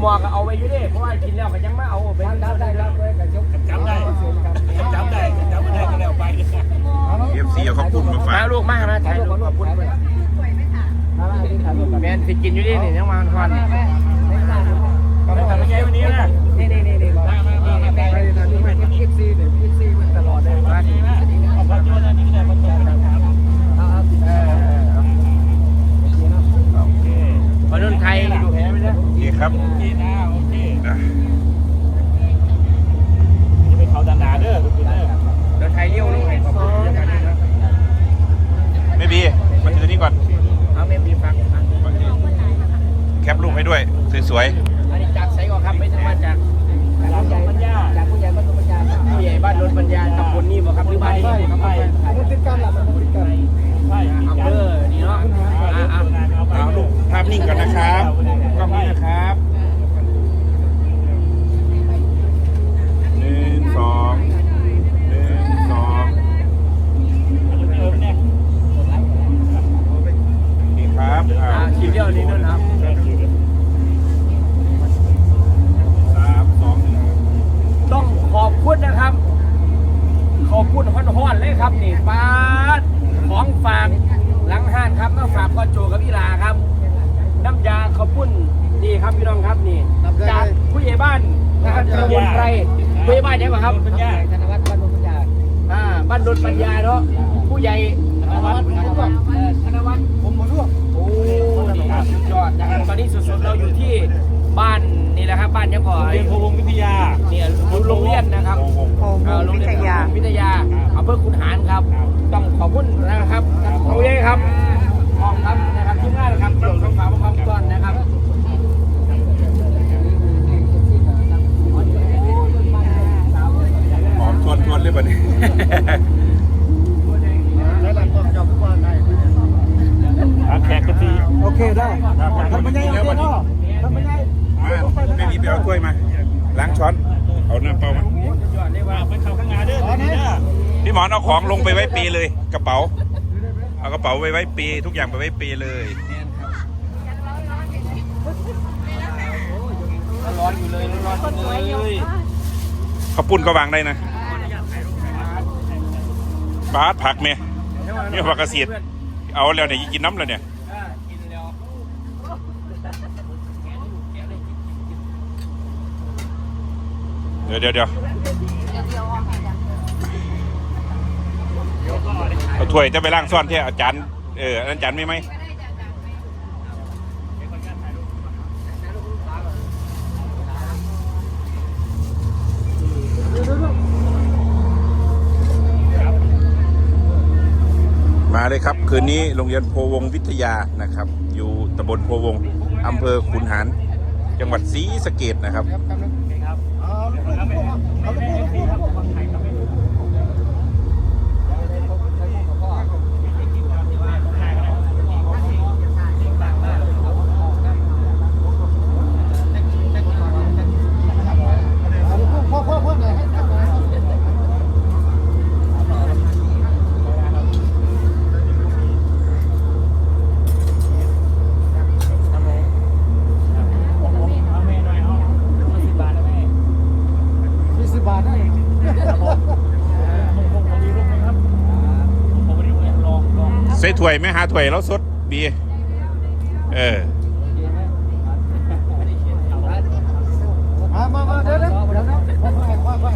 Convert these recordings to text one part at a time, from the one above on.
หมอก็เอาไว้อยู่ดิเพราะว่ากินแล้วก็ยังไม่เอาไปได้ได้ครับจำได้จำได้จำไม่ได้ก็แล้วไปเอฟซีเอาข้าวปุ้นมาฝาถ่ากยรูปมากนะถ่ายรูปขอบคุณแมนสิกินอยู่ดินี่ยังมาก่อนไม่ทำยังไงวันนี้นะนี่นี่นี่นี่ มามามามาไปทำนี่ไปที่ซีเนี่ยที่ซีมันตลอดเลยมาดีนะเอาพอโจ้นะนี่ก็ได้พอโจ้นะครับ โอเค พนุ่นไทยดูแพ้ไหมเนี่ย โอเคครับ โอเคนะโอเค นะ นี่เป็นเขาดันดาเด้อทุกคนเด้อ เดินไทยเลี้ยวลงให้ขอบคุณอาจารย์นะครับ ไม่บีมาถือนี่ก่อน เอาเมมบีฟัง แคปรูปให้ด้วย สวย อันนี้จากไซก่อนครับไม่ใช่มาจาก หลังจากปัญญา จากผู้ใหญ่บ้านนนปัญญาผู้ใหญ่บ้านนนปัญญาตำบลนี่บ่ครับหรือบ้านนี่ครับ มันติดกันหลักมันติดกันใช่ อำเภอนี่เนาะอ่าอ่า ๆเอารูปภาพนิ่งก่อนนะครับกล้องนี้นะครับหนึ่งสองหนึ่งสองโอเคครับอ่า อ่าคลิปเดียวนี้นั่นครับ สามสองหนึ่ง ต้องขอบคุณนะครับ ขอบคุณฮอนฮอนๆเลยครับนี่ป้าดของฝากหลังห้านครับมาฝากพ่อโจกับพี่ลาครับ น้ำยาขอบคุณนี่ครับพี่น้องครับนี่จากผู้ใหญ่บ้าน นะครับตำบลไพรผู้ใหญ่บ้านเนี่ยป่ะครับปัญญาธนวัฒน์บ้านนนปัญญาอ่าบ้านนนปัญญาเนาะผู้ใหญ่ธนวัฒน์เอ่อธนวัฒน์ผมมาร่วมโอ้นี่ครับสุดยอดนะครับตอนนี้สดๆเราอยู่ที่บ้านนี่แหละครับบ้านยังก่อเรียนพวงวิทยาเนี่ยโรงเรียนนะครับโอ้โหโอ้โหเอ่อโรงวิเรียนทยาวิทยาอำเภอขุนหารครับ ต้องขอบคุณนะครับเขาเย้ครับขอบครับนะครับทีมงานนะครับเกี่ยวกับฝากความต้อนนะครับ หอมชวนชวนเลยป่ะเนี่ย แขกกะทิ โอเคได้ ทำมันยังไงเนาะทำมันยังมาไม่มีไปเอาถ้วยมา ล้างช้อน เอาน้ำเปล่ามายอดเรียกว่าไปเข้าข้างหน้าเด้อเด้อพี่หมอนเอาของลงไปไว้ปีเลย กระเป๋า เอากระเป๋าไปไว้ปี ทุกอย่างไปไว้ปีเลยร้อนอยู่เลยร้อนอยู่เลยข้าวปุ้นก็วางได้นะบาสผักเมียเนี่ยผักกระเสียดเอาแล้วเนี่ยกินน้ำแล้วเนี่ย กินแล้ว เดี๋ยวเดี๋ยวเดี๋ยวเอาถ้วยจะไปล้างซ่อนที่อาจารย์เอออันนั้นอาจารย์ไม่ไหมมาเลยครับ คืนนี้โรงเรียนโพวงวิทยานะครับ อยู่ตำบลโพวงอำเภอขุนหาร จังหวัดศรีสะเกดนะครับ พ่อพ่อพ่อไหนให้ทำงาน เอาแม่หน่อยเอาสิบบาทนะแม่ ยี่สิบบาทได้ ครับผมผมผมผมมีรูปไหมครับผมมีรูปไหมลองลอง ใส่ ถ้วยไหมหาถ้วยแล้วสดบีเออมามามาเดี๋ยวเดี๋ยวเดี๋ยวเดี๋ยวพ่อพ่อพ่อพ่อ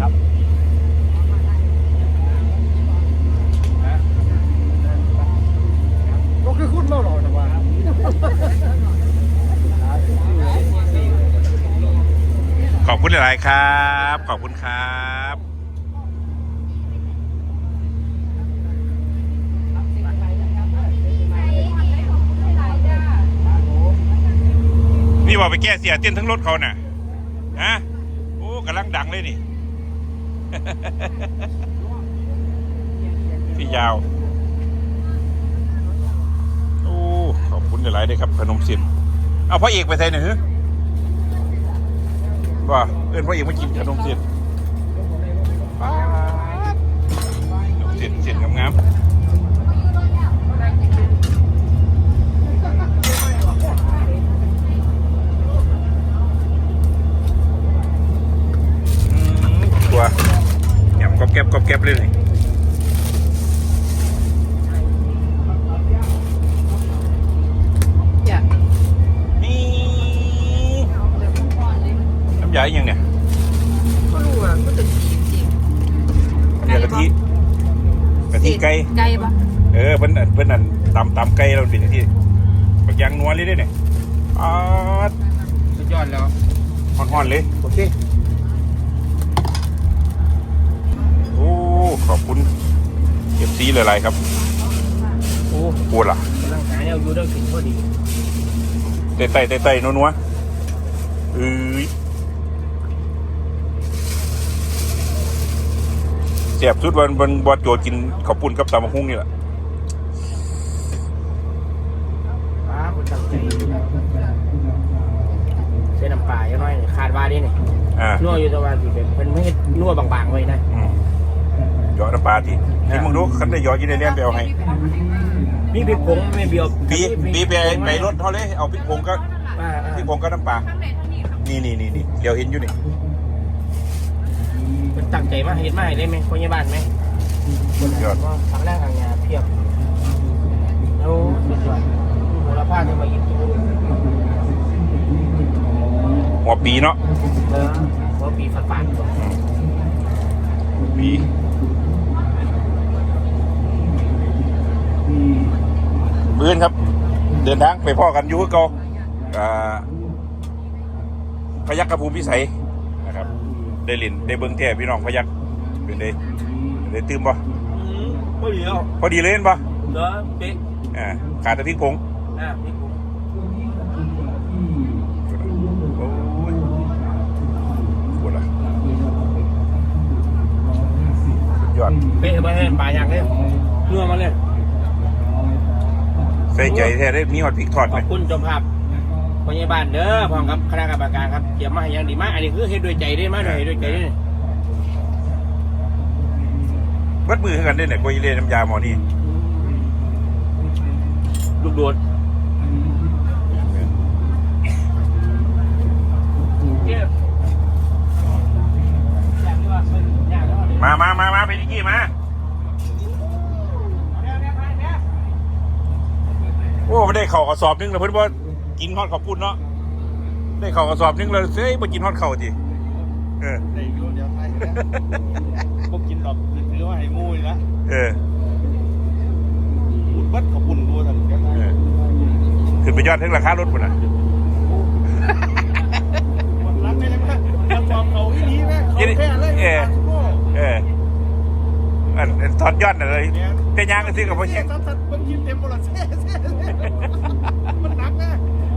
ครับก็คือคุณเล่าหรอนะว่าขอบคุณหลาย ๆ ครับ ขอบคุณครับ นี่ว่าไปแก้เสียเต้นทั้งรถเขาน่ะฮะโอ้กำลังดังเลยนี่ พี่ยาวโอ้ขอบคุณหลายๆด้วยครับขนมสินเอาพ่อเอกไปใส่หน่อยว่าเอินพ่อเอกมากินขนมสินสินสินงามๆ ก็บเลยนี่มน้ำยาอย่างเนี่ยก็รู้อะก็ตึงสีจริงเนี่ยกะทิกะทิไก่ไก่ปะเออเพิ่นเพิ่นนั่นตำตำไก่เราดิที่บักยางนัวเลยด้วยเนี่ยอ๋อสุดยอดแล้วห่อนๆเลย โอเค เก็บซีหลายๆครับโอ้ปวดล่ะกำลังหาแนวอยู่ได้ถึงพอดีเตะๆเตะๆนัวๆเอ้ยเสียบสุดวันวันบอดโจกินข้าวปุ้นกับตำมะฮุ่งนี่แหละป้าคุณตั้งใจใช้น้ำปลาเยอะน้อยคาดว่าดิเนี่ยอ่านัวอยู่แตะวันสิเป็นเพิ่นไม่ให้นัวบางๆไว้นะอืมห ยอดน้ำปลาทีที่มึงดูคันได้หยอดอยี่ในเลี้ยงไปเอาให้มีพริกผงไม่เบียวปีปีไปไปรถเขาเลยเอาพริกผงก็อ่าพริกผงก็น้ำปลานี่นี่นี่นี่เดี๋ยวเห็นอยู่นี่ๆเป็นตั้งใจมาเห็นมาให้ได้ไหมคนยี่บ้านไหมสุดยอดว่าทางแรกทางงานเพียบแล้วสุดยอดโหระพาเนี่ยมายินตัวหัวปีเนาะเออว่าปีฝาดฝาด ปีปืนครับ เดินทางไปพ่อกันอยู่กับเกาอ่าพยักกระภูมิพิสัยนะครับ ได้ลินได้เบิ้งแท่พี่น้องพยักเป็นได้ได้ตื่มป่ะไม่เหลียวพอดีเลยเห็นป่ะเด้อเป๊ะอ่าขาดแต่พริกผงอ่าพี่ผมโอ้ยปวดละสุดยอดเป๊ะไปให้ปลาอย่างเลยเนื้อมาเลย ใส่ใจแท้ได้มีหอดพริกทอดขไหมอบคุณเจ้าภาพคนยี่บ้านเด้อพร้อมกับคณะกรรมการครับเตรียมมาให้อย่างดีมากอันนี้คือเฮ็ดด้วยใจได้มากเลยเฮ็ดด้วยใจได้ วัดมือให้กันได้ไหนกวยเล่น้ำยาหมอนี่ลูกโดดอยากเรียกว่าเป็นอยากเรียกว่าเป็นมามามามาไปที่กี้มา โอ้ไม่ได้เข่ากระสอบนึงแล้วเพื่อนว่ากินฮอดข้าวปุ้นเนาะได้เข่ากระสอบนึงแล้วเซ้ยมากินฮอดเข่าวจีเออในยูเดียวไทยพวกกินดอกถือว่าให้มูยละเออบุญวัดขบุญดูสันกันเออขึ้นไปยอดถึงราคารถปุ่นอะวันรักได้เลยมั้ยยังบอกเขาอีนี้ไหมเขาแค่เลยเออ อันอันทอดยอดน่ะเลยแต่ยางก็ซื้อกับพ่อเช่เช่นสัตว์สัตว์บางทีเต็มหมดละเช่เช่มันหนักนะ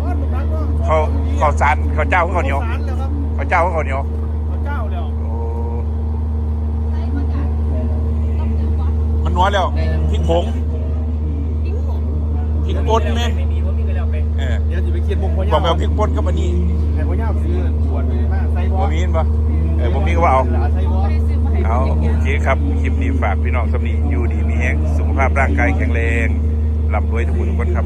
มันหนักก็เขาเขาสารเขาเจ้าเขาเหนียวสารแล้วครับเขาเจ้าเขาเหนียวพระเจ้าแล้วโอ้มันนัวแล้วพริกผงพริกป่นไหมไม่มีว่ามีก็แล้วไปเออเดี๋ยวจะไปกินมุกพ่อย่าบอกไปเอาพริกป่นกับอันนี้ไอ้พ่อย่าซื้อขวดมาใส่บอบ่มีเห็นปะเออบ่มีก็ว่าเอาใส่บอ เอาโอเคครับ คลิปนี้ฝากพี่น้องสำนีอยู่ดีมีแฮงสุขภาพร่างกายแข็งแรงลำรวยทุกคนทุกคนครับ